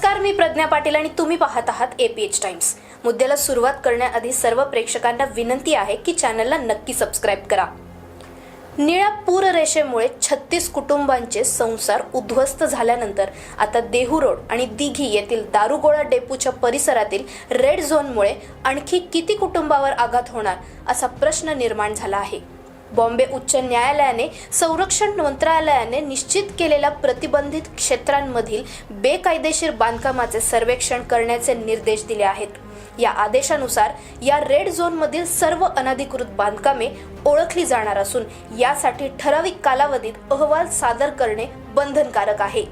प्रज्ञा पाटील आणि तुम्ही पाहत आहात एपीएच टाइम्स मुद्द्याला सुरुवात करण्याआधी सर्व प्रेक्षकांना विनंती आहे की चॅनलला नक्की सबस्क्राईब करा. निळ्या पूररेषेमुळे छत्तीस कुटुंबांचे संसार उद्ध्वस्त झाल्यानंतर आता देहू रोड आणि दिघी येथील दारुगोळा डेपूच्या परिसरातील रेड झोनमुळे आणखी किती कुटुंबावर आघात होणार असा प्रश्न निर्माण झाला आहे. बॉम्बे उच्च न्यायालयाने संरक्षण मंत्रालयाने निश्चित केलेल्या प्रतिबंधित क्षेत्रांमधील बेकायदेशीर बांधकामाचे सर्वेक्षण करण्याचे निर्देश दिले आहेत. या आदेशानुसार या रेड झोनमधील सर्व अनधिकृत बांधकामे ओळखली जाणार असून यासाठी ठराविक कालावधीत अहवाल सादर करणे बंधनकारक आहे.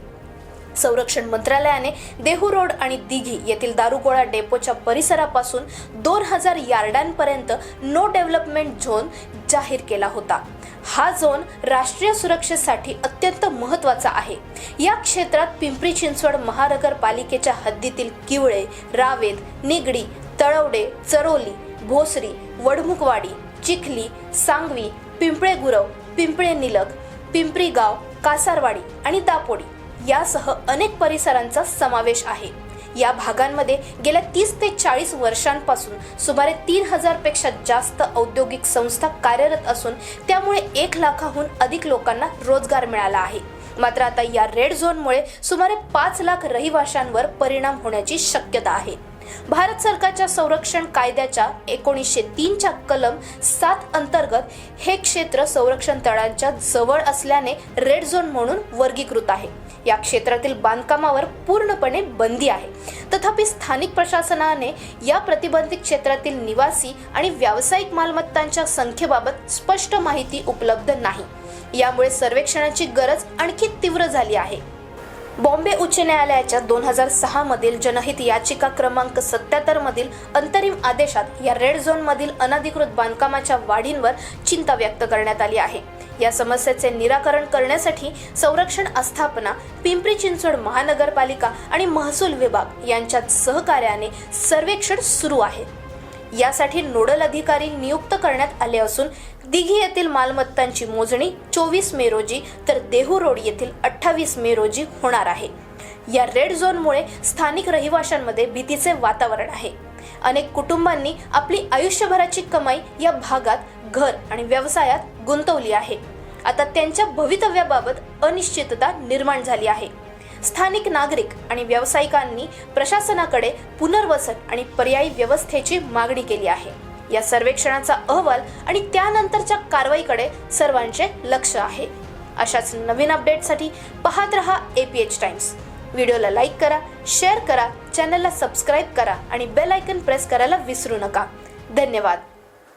संरक्षण मंत्रालयाने देहू रोड आणि दिघी येथील दारुगोळा डेपोच्या परिसरापासून दोन हजार यार्डांपर्यंत नो डेव्हलपमेंट झोन जाहीर केला होता. हा झोन राष्ट्रीय सुरक्षेसाठी अत्यंत महत्त्वाचा आहे. या क्षेत्रात पिंपरी चिंचवड महानगरपालिकेच्या हद्दीतील किवळे रावेत निगडी तळवडे चरोली भोसरी वडमुखवाडी चिखली सांगवी पिंपळे गुरव पिंपळे निलग पिंपरी गाव कासारवाडी आणि दापोडी यासह अनेक परिसरांचा समावेश आहे. या भागांमध्ये गेल्या तीस ते चाळीस वर्षांपासून सुमारे तीन हजारपेक्षा जास्त औद्योगिक संस्था कार्यरत असून त्यामुळे एक लाखाहून अधिक लोकांना रोजगार मिळाला आहे. मात्र आता या रेड झोनमुळे सुमारे पाच लाख रहिवाशांवर परिणाम होण्याची शक्यता आहे. भारत सरकारच्या संरक्षण कायद्याच्या एकोणीसशे तीनच्या कलम सात अंतर्गत हे क्षेत्र संरक्षण तळांच्या जवळ असल्याने रेड झोन म्हणून वर्गीकृत आहे. या क्षेत्रातील बांधकामावर पूर्णपणे बंदी आहे. तथापि स्थानिक प्रशासनाने या प्रतिबंधित क्षेत्रातील निवासी आणि व्यावसायिक मालमत्तांच्या संख्येबाबत स्पष्ट माहिती उपलब्ध नाही. यामुळे सर्वेक्षणाची गरज आणखी तीव्र झाली आहे. बॉम्बे उच्च न्यायालयाच्या दोन हजार सहा मधील जनहित याचिका क्रमांक सत्याहत्तर मधील अंतरिम आदेशात या रेड झोन मधील अनधिकृत बांधकामाच्या वाढींवर चिंता व्यक्त करण्यात आली आहे. या समस्येचे निराकरण करण्यासाठी संरक्षण आस्थापना पिंपरी चिंचवड महानगरपालिका आणि महसूल विभाग यांच्यात सहकार्याने सर्वेक्षण सुरू आहे. यासाठी नोडल अधिकारी नियुक्त करण्यात आले असून दिघी येथील मालमत्तांची मोजणी चोवीस मे रोजी तर देहू रोड येथील अठ्ठावीस मे रोजी होणार आहे. या रेड झोनमुळे स्थानिक रहिवाशांमध्ये भीतीचे वातावरण आहे. अनेक कुटुंबांनी आपली आयुष्यभराची कमाई या भागात घर आणि व्यवसायात गुंतवली आहे. आता त्यांच्या भवितव्याबाबत अनिश्चितता निर्माण झाली आहे. स्थानिक नागरिक आणि व्यावसायिकांनी प्रशासनाकडे पुनर्वसन आणि पर्यायी व्यवस्थेची मागणी केली आहे. या सर्वेक्षणाचा अहवाल आणि त्यानंतरच्या कारवाईकडे सर्वांचे लक्ष आहे. अशाच नवीन अपडेटसाठी पाहत रहा एपीएच टाइम्स व्हिडिओला लाईक करा शेअर करा चॅनलला सबस्क्राईब करा आणि बेल आयकन प्रेस करायला विसरू नका. धन्यवाद.